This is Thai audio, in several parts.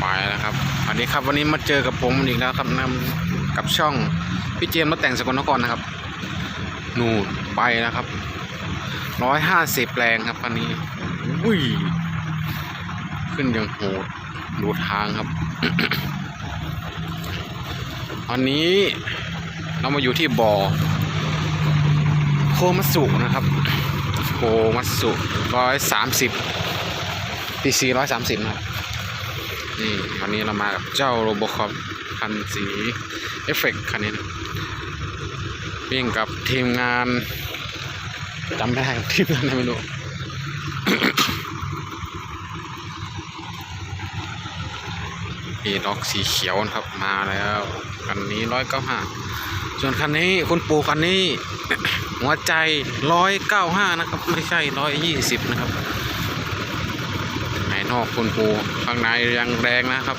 ไปแล้วครับวันนี้ครับวันนี้มาเจอกับผมอีกแล้วครับนำกับช่องพี่เจมส์รถแต่งสกลนครนะครับนู่นไปแล้วครับร้อยห้าสิบแรงครับคันนี้อุ้ยขึ้นอย่างโหดดูทางครับวันนี้เรามาอยู่ที่บ่อโคมัสุนะครับโคมัสุร้อยสามสิบปีซีร้อยสามสิบนะครับ นี่วันนี้เรามากับเจ้าโรบอคอปคันสีเอฟเฟกคันนี้วิ่งกับทีมงานจำไม่ได้ครับทีมงานไม่รู้ปีล็อกสีเขียวนะครับมาแล้วคันนี้ร้อยเก้าห้าส่วนคันนี้คุณปู่คันนี้ หัวใจร้อยเก้าห้านะครับ ไม่ใช่ร้อยยี่สิบนะครับ นอกคุณปู่ข้างในยังแรงนะครับ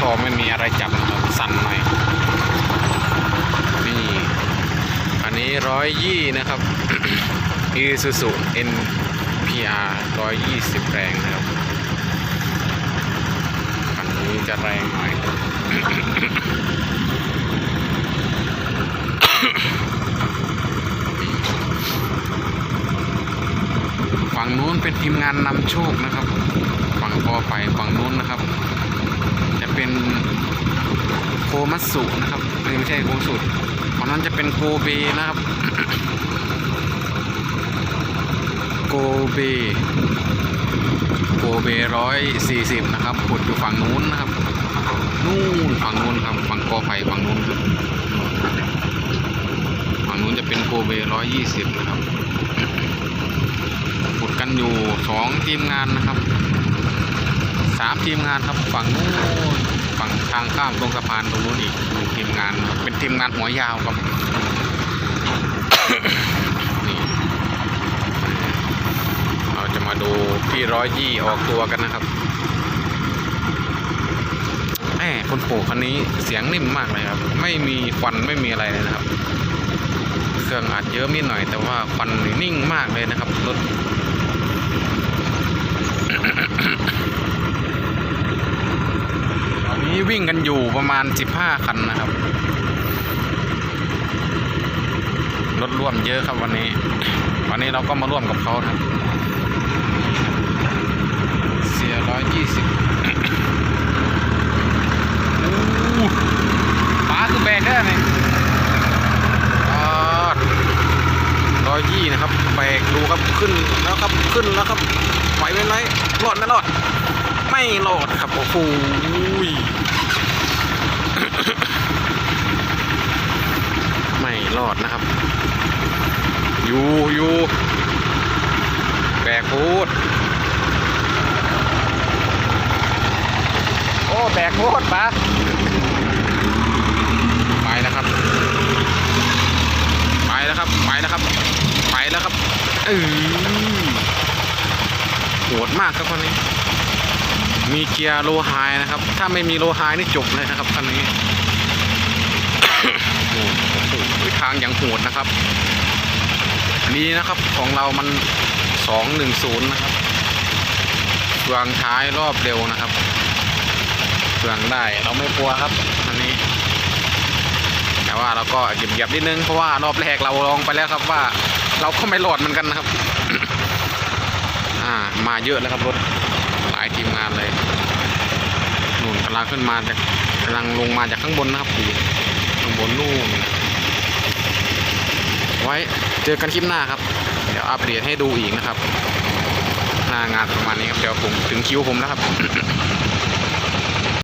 ก็ไม่มีอะไรจับสั่นหน่อยนี่อันนี้ร้อยยี่นะครับอีซูซู NPR ร้อยยี่สิบแรงนะครับอันนี้จะแรงหน่อย ฝั่งนู้นเป็นทีมงานนำโชคนะครับ ฝั่งกอไปฝั่งนู้นนะครับ จะเป็นโคมัตสุนะครับไม่ใช่โคมสุฝั่งนั้นจะเป็นโกเบนะครับ โกเบโกเบร้อยสี่สิบนะครับขุดอยู่ฝั่งนู้นนะครับ นู่นฝั่งนู้นครับฝั่งกอไผ่ฝั่งนู้นครับฝั่งนู้นจะเป็นโกเบร้อยยี่สิบนะครับ กันอยู่สองทีมงานนะครับสามทีมงานครับฝั่งนู้นฝั่งทางข้ามตรงสะพานตรงนู้นอีกหนึ่งทีมงานครับเป็นทีมงานหัวยาวครับนี่เราจะมาดูพี่ร้อยยี่ออกตัวกันนะครับแหมคนปลูกคันนี้เสียงนิ่มมากเลยครับ ไม่มีควันไม่มีอะไรเลยนะครับ เครื่องอาจเยอะนิดหน่อย แต่ว่าควันนิ่งมากเลยนะครับรถ ตอนนี้วิ่งกันอยู่ประมาณ 15 คันนะครับ รถร่วมเยอะครับวันนี้ วันนี้เราก็มาร่วมกับเขาครับเสียร้อยยี่สิบป้าคือแบกได้ไหมร้อยยี่นะ ครับแบกดูครับขึ้นแล้วครับขึ้นแล้วครับไหวไหมไหมรอดไม่รอด ไม่รอดครับโอ้โหไม่รอดนะครับอยู่อยู่แบกพูดโอ้แบกพูดปะไปแล้วครับ ไปแล้วครับ ไปแล้วครับ ไปแล้วครับ เออโหดมากครับคนนี้ มีเกียร์โลไฮนะครับ ถ้าไม่มีโลไฮนี่จบเลยนะครับคันนี้โอ้โหทางอย่างโหดนะครับดีนะครับของเรามันสองหนึ่งศูนย์นะครับเฟืองท้ายรอบเร็วนะครับเฟืองได้เราไม่กลัวครับอันนี้ แต่ว่าเราก็เหยียบๆนิดนึงเพราะว่ารอบแรกเราลองไปแล้วครับว่า เราก็ไม่รอดเหมือนกันนะครับ อ่า มาเยอะแล้วครับรถ หลายทีมงานเลยนู่นกำลังขึ้นมาจากกำลังลงมาจากข้างบนนะครับอยู่ข้างบนนู่นไว้เจอกันคลิปหน้าครับ เดี๋ยวอัปเดตให้ดูอีกนะครับ หน้างานประมาณนี้ครับ เดี๋ยวผมถึงคิวผมแล้วครับ